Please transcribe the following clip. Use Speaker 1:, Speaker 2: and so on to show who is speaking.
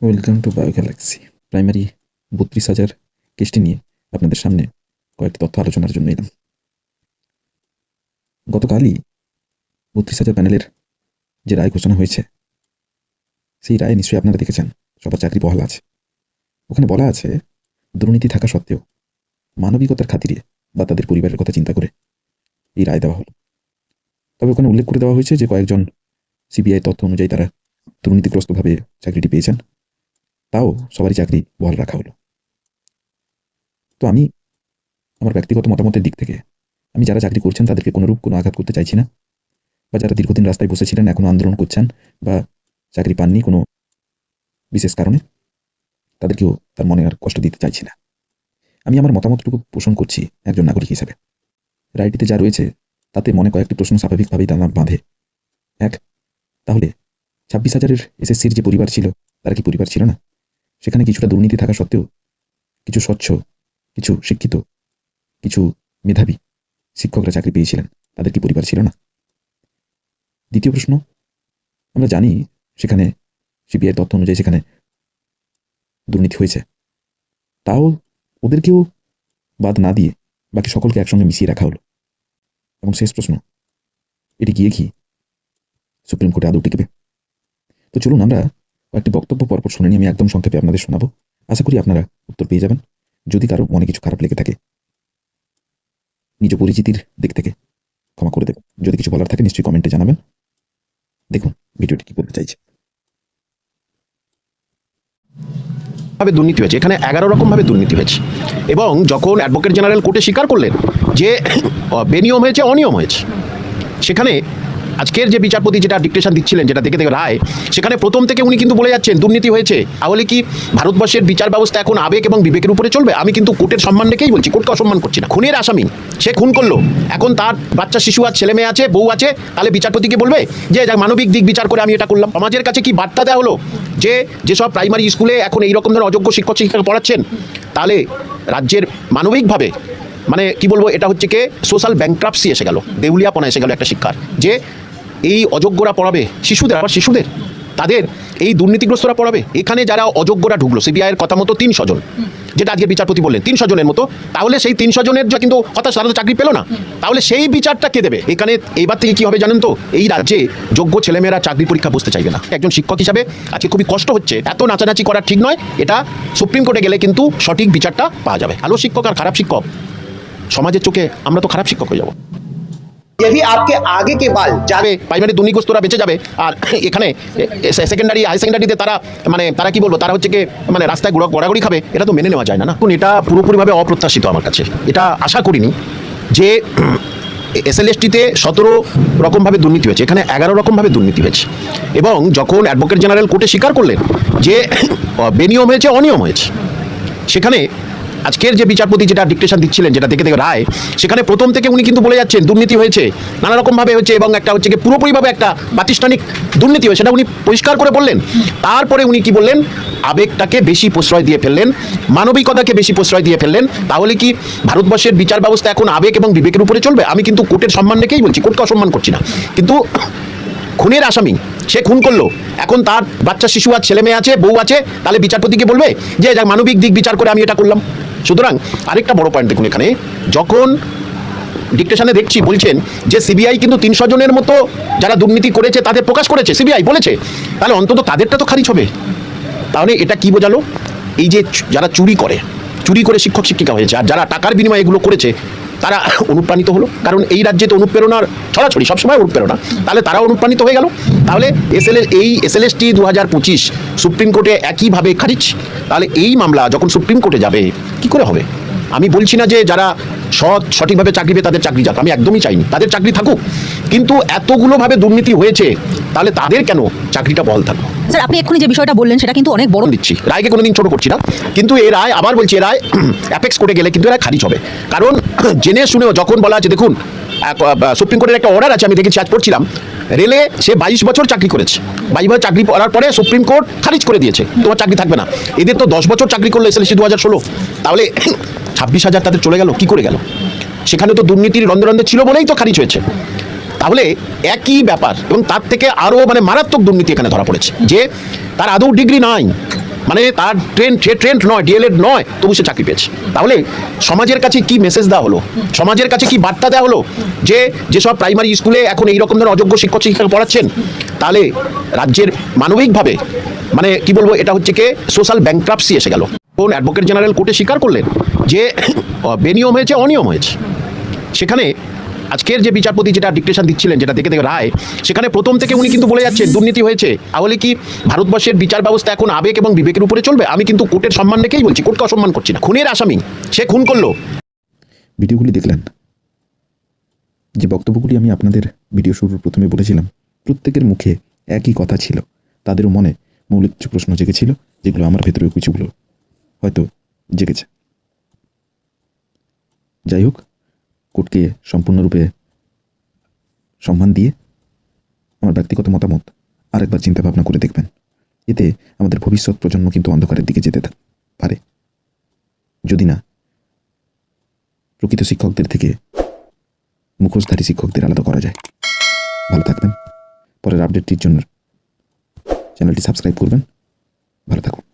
Speaker 1: Welcome to bio galaxy primary বত্রিশ হাজার কেসটি নিয়ে আপনাদের সামনে কয়েকটি তথ্য আলোচনার জন্য এলাম। গতকালই বত্রিশ হাজার প্যানেলের যে রায় ঘোষণা হয়েছে, সেই রায় নিশ্চয়ই আপনারা দেখেছেন। সবার চাকরি বহাল আছে। ওখানে বলা আছে, দুর্নীতি থাকা সত্ত্বেও মানবিকতার খাতিরে বা তাদের পরিবারের কথা চিন্তা করে এই রায় দেওয়া হলো। তবে ওখানে উল্লেখ করে দেওয়া হয়েছে যে কয়েকজন সিবিআই তথ্য অনুযায়ী তারা দুর্নীতিগ্রস্তভাবে চাকরিটি পেয়েছেন। তাও সবারই চাকরি বহাল রাখা হলো। তো আমি আমার ব্যক্তিগত মতামতের দিক থেকে, আমি যারা চাকরি করছেন তাদেরকে কোনোরূপ কোনো আঘাত করতে চাইছি না, বা যারা দীর্ঘদিন রাস্তায় বসেছিলেন এখনও আন্দোলন করছেন, বা চাকরি পাননি কোনো বিশেষ কারণে, তাদেরকেও তার মনে আর কষ্ট দিতে চাইছি না। আমি আমার মতামতটুকু পোষণ করছি একজন নাগরিক হিসেবে। রায়টিতে যা রয়েছে, তাতে মনে কয়েকটি প্রশ্ন স্বাভাবিকভাবেই দানা বাঁধে। এক, তাহলে ছাব্বিশ হাজারের এসএসসির যে পরিবার ছিল, তারা কি পরিবার ছিল না? সেখানে কিছুটা দুর্নীতি থাকা সত্ত্বেও কিছু স্বচ্ছ, কিছু শিক্ষিত, কিছু মেধাবী শিক্ষকরা চাকরি পেয়েছিলেন। তাদের কি পরিবার ছিল না? দ্বিতীয় প্রশ্ন, আমরা জানি সেখানে সিবিআই তথ্য অনুযায়ী সেখানে দুর্নীতি হয়েছে। তাও ওদেরকেও বাদ না দিয়ে বাকি সকলকে একসঙ্গে মিশিয়ে রাখা হলো। এবং শেষ প্রশ্ন, এটি গিয়ে কি সুপ্রিম কোর্টে আদৌ টিকবে? তো চলুন আমরা কয়েকটি বক্তব্য পরপর শুনে নিয়ে আমি একদম সংক্ষেপে আপনাদের শোনাবো। আশা করি আপনারা উত্তর পেয়ে যাবেন, যদি কারও মনে কিছু খারাপ লেগে থাকে। নিজ পরিচিতির দিক থেকে ক্ষমা করে দেবেন। যদি কিছু বলার থাকে, নিশ্চয়ই কমেন্টে জানাবেন। দেখুন, ভিডিওটি কি বলতে চাইছে।
Speaker 2: ভাবে দুর্নীতি হয়েছে। এখানে এগারো রকম ভাবে দুর্নীতি হয়েছে। এবং যখন অ্যাডভোকেট জেনারেল কোর্টে স্বীকার করলেন যে বেনিয়ম হয়েছে, অনিয়ম হয়েছে, সেখানে আজকের যে বিচারপতি যেটা ডিকটেশন দিচ্ছিলেন, যেটা দেখে দেখে রায়, সেখানে প্রথম থেকে উনি কিন্তু বলে যাচ্ছেন, দুর্নীতি হয়েছে। তাহলে কি ভারতবর্ষের বিচার ব্যবস্থা এখন আবেগ এবং বিবেকের উপরে চলবে? আমি কিন্তু কোর্টের সম্মান রেখেই বলছি, কোর্টকে অসম্মান করছি না। খুনের আসামি, সে খুন করল। এখন তার বাচ্চা, শিশু আর ছেলে মেয়ে আছে, বউ আছে, তাহলে বিচারপতিকে বলবে? যে মানবিক দিক বিচার করে আমি এটা করলাম। সমাজের কাছে কি বার্তা দেওয়া হলো? যে যেসব প্রাইমারি স্কুলে এখন এইরকম ধরনের অযোগ্য শিক্ষক শিক্ষিকা পড়াচ্ছেন, তাহলে রাজ্যের মানবিকভাবে মানে কি বলব, এটা হচ্ছে কি? সোশ্যাল ব্যাংক্রাপসি এসে গেল, দেউলিয়াপনা এসে গেল একটা শিক্ষার। যে এই অযোগ্যরা পড়াবে শিশুদের, আবার শিশুদের। তাদের এই দুর্নীতিগ্রস্তরা পড়াবে। এখানে যারা অযোগ্যরা ঢুকলো সিবিআইয়ের কথা মতো তিনশো জন যেটা আজকে বিচারপতি বললেন তিনশো জনের মতো, তাহলে সেই তিনশো জনের যা কিন্তু কথা তারা তো চাকরি পেল না। তাহলে সেই বিচারটা কে দেবে? এখানে এইবার থেকে কি হবে জানেন তো? এই রাজ্যে যোগ্য ছেলেমেয়েরা চাকরি পরীক্ষা বসতে চাইবে না। একজন শিক্ষক হিসাবে আজকে খুবই কষ্ট হচ্ছে, এত নাচানাচি করা ঠিক নয়। এটা সুপ্রিম কোর্টে গেলে কিন্তু সঠিক বিচারটা পাওয়া যাবে। ভালো শিক্ষক আর খারাপ শিক্ষক সমাজের চোখে আমরা তো খারাপ শিক্ষক হয়ে যাবো
Speaker 3: यदि आपके आगे के बाल
Speaker 2: যাবে প্রাইমারি দুর্নীতিগ্রস্তরা বেঁচে যাবে আর এখানে সেকেন্ডারি হাই সেকেন্ডারিতে তারা মানে তারা কি বলবো তারা হচ্ছে কি মানে রাস্তায় গোড়া গড়াগড়ি খাবে এটা তো মেনে নেওয়া যায় না না এখন এটা পুরোপুরিভাবে অপ্রত্যাশিত আমার কাছে এটা আশা করিনি যে এসএলএসটিতে সতেরো রকমভাবে দুর্নীতি হয়েছে এখানে এগারো রকমভাবে দুর্নীতি হয়েছে এবং যখন অ্যাডভোকেট জেনারেল কোর্টে স্বীকার করলেন যে আহ, বেনিয়ম হয়েছে অনিয়ম হয়েছে সেখানে আজকের যে বিচারপতি যেটা ডিকটেশন দিচ্ছিলেন, যেটা দেখে দেখে রায়, সেখানে প্রথম থেকে উনি কিন্তু বলে যাচ্ছেন, দুর্নীতি হয়েছে। নানা রকমভাবে হচ্ছে এবং একটা হচ্ছে কি পুরোপুরিভাবে একটা প্রাতিষ্ঠানিক দুর্নীতি হয়েছে, সেটা উনি পরিষ্কার করে বললেন। তারপরে উনি কি বললেন? আবেগটাকে বেশি প্রশ্রয় দিয়ে ফেললেন, মানবিকতাকে বেশি প্রশ্রয় দিয়ে ফেললেন, তাহলে কি ভারতবর্ষের বিচার ব্যবস্থা এখন আবেগ এবং বিবেকের উপরে চলবে? আমি কিন্তু কোর্টের সম্মান রেখেই বলছি, কোর্টকে অসম্মান করছি না। কিন্তু খুনের আসামি, সে খুন করল। এখন তার বাচ্চা শিশু আর ছেলে মেয়ে আছে, বউ আছে, তাহলে বিচারপতিকে বলবে যে মানবিক দিক বিচার করে আমি এটা করলাম। সুতরাং আরেকটা বড় পয়েন্ট দেখুন এখানে। যখন ডিকটেশনে দেখছি, বলছেন যে সিবিআই কিন্তু তিনশো জনের মতো যারা দুর্নীতি করেছে তাদের প্রকাশ করেছে সিবিআই বলেছে। তাহলে অন্তত তাদেরটা তো খারিজ হবে। তাহলে এটা কি বোঝালো? এই যে যারা চুরি করে চুরি করে শিক্ষক শিক্ষিকা হয়েছে, আর যারা টাকার বিনিময়ে এগুলো করেছে তারা অনুপ্রাণিত হলো। কারণ এই রাজ্যে তো অনুপ্রেরণার ছড়াছড়ি, সবসময় অনুপ্রেরণা। তাহলে তারা অনুপ্রাণিত হয়ে গেল। তাহলে এস এল এই এস দু হাজার পঁচিশ সুপ্রিম কোর্টে একইভাবে খারিজ। তাহলে এই মামলা যখন সুপ্রিম কোর্টে যাবে, কি করে হবে? আমি বলছি না যে যারা সৎ সঠিকভাবে চাকরি পেয়ে তাদের চাকরি যাক আমি একদমই চাইনি। তাদের চাকরি থাকুক। কিন্তু এতগুলোভাবে দুর্নীতি হয়েছে তাহলে তাদের কেন চাকরিটা বল থাকবে?
Speaker 4: স্যার আপনি এক্ষুনি যে বিষয়টা বললেন সেটা কিন্তু অনেক বড়
Speaker 2: দিচ্ছি। রায়কে কোনোদিন ছোট করছি না। কিন্তু এ রায় আবার বলছি এ রায় অ্যাপেক্স কোর্টে গেলে কিন্তু এরা খারিজ হবে। কারণ জেনে শুনেও যখন বলা আছে দেখুন সুপ্রিম কোর্টের একটা অর্ডার আছে আমি দেখেছি আজ পড়ছিলাম। রেলে সে বাইশ বছর চাকরি করেছে। বাইশ বছর চাকরি করার পরে সুপ্রিম কোর্ট খারিজ করে দিয়েছে। তোমার চাকরি থাকবে না। এদের তো দশ বছর চাকরি করল এসএলসি দু হাজার ষোলো। তাহলে ছাব্বিশ হাজার তাদের চলে গেল, কি করে গেল? সেখানে তো দুর্নীতির রন্ধে ছিল বলেই তো খারিজ হয়েছে। তাহলে একই ব্যাপার এবং তার থেকে আরও মানে মারাত্মক দুর্নীতি এখানে ধরা পড়েছে। যে তার আদৌ ডিগ্রি নাই। মানে তার ট্রেন্ড সে ট্রেন্ড নয়, ডিএলএড নয়, তবু সে চাকরি পেয়েছে। তাহলে সমাজের কাছে কি মেসেজ দেওয়া হলো? সমাজের কাছে কি বার্তা দেওয়া হলো? যে যেসব প্রাইমারি স্কুলে এখন এই রকম ধরনের অযোগ্য শিক্ষক শিক্ষিকা পড়াচ্ছেন, তাহলে রাজ্যের মানবিকভাবে মানে কি বলব, এটা হচ্ছে কি সোশ্যাল ব্যাংক্রাপসি এসে গেল। কোন অ্যাডভোকেট জেনারেল কোর্টে স্বীকার করলেন যে বেনিয়ম হয়েছে, অনিয়ম হয়েছে। সেখানে আজকের যে বিচারপতি যেটা ডিকটেশন দিচ্ছিলেন, যেটা দেখে দেখে রায়, সেখানে প্রথম থেকে উনি কিন্তু বলে যাচ্ছেন, দুর্নীতি হয়েছে। তাহলে কি ভারতবর্ষের বিচার ব্যবস্থা এখন আবেগ এবং বিবেকের উপরে চলবে? আমি কিন্তু কোর্টের সম্মান রেখেই বলছি, কোর্টকে অসম্মান করছি না। খুনের আসামি, সে খুন করল।
Speaker 1: ভিডিওগুলি দেখলেন। যে বক্তব্যগুলি আমি আপনাদের ভিডিও শুরুর প্রথমে বলেছিলাম, প্রত্যেকের মুখে একই কথা ছিল। তাদেরও মনে মৌলিক কিছু প্রশ্ন জেগেছিল, যেগুলো আমার ভেতরেও কিছুগুলো হয়তো জেগেছে। যাই হোক কোর্টকে সম্পূর্ণরূপে সম্মান দিয়ে আমার ব্যক্তিগত মতামত আরেকবার চিন্তা ভাবনা করে দেখবেন। এতে আমাদের ভবিষ্যৎ প্রজন্ম কিন্তু অন্ধকারের দিকে যেতে পারে। যদি না, প্রকৃত শিক্ষকদের থেকে মুখোশধারী শিক্ষকদের আলাদা করা যায়। ভালো থাকবেন। পরের আপডেটটির জন্য চ্যানেলটি সাবস্ক্রাইব করবেন। ভালো থাকুন।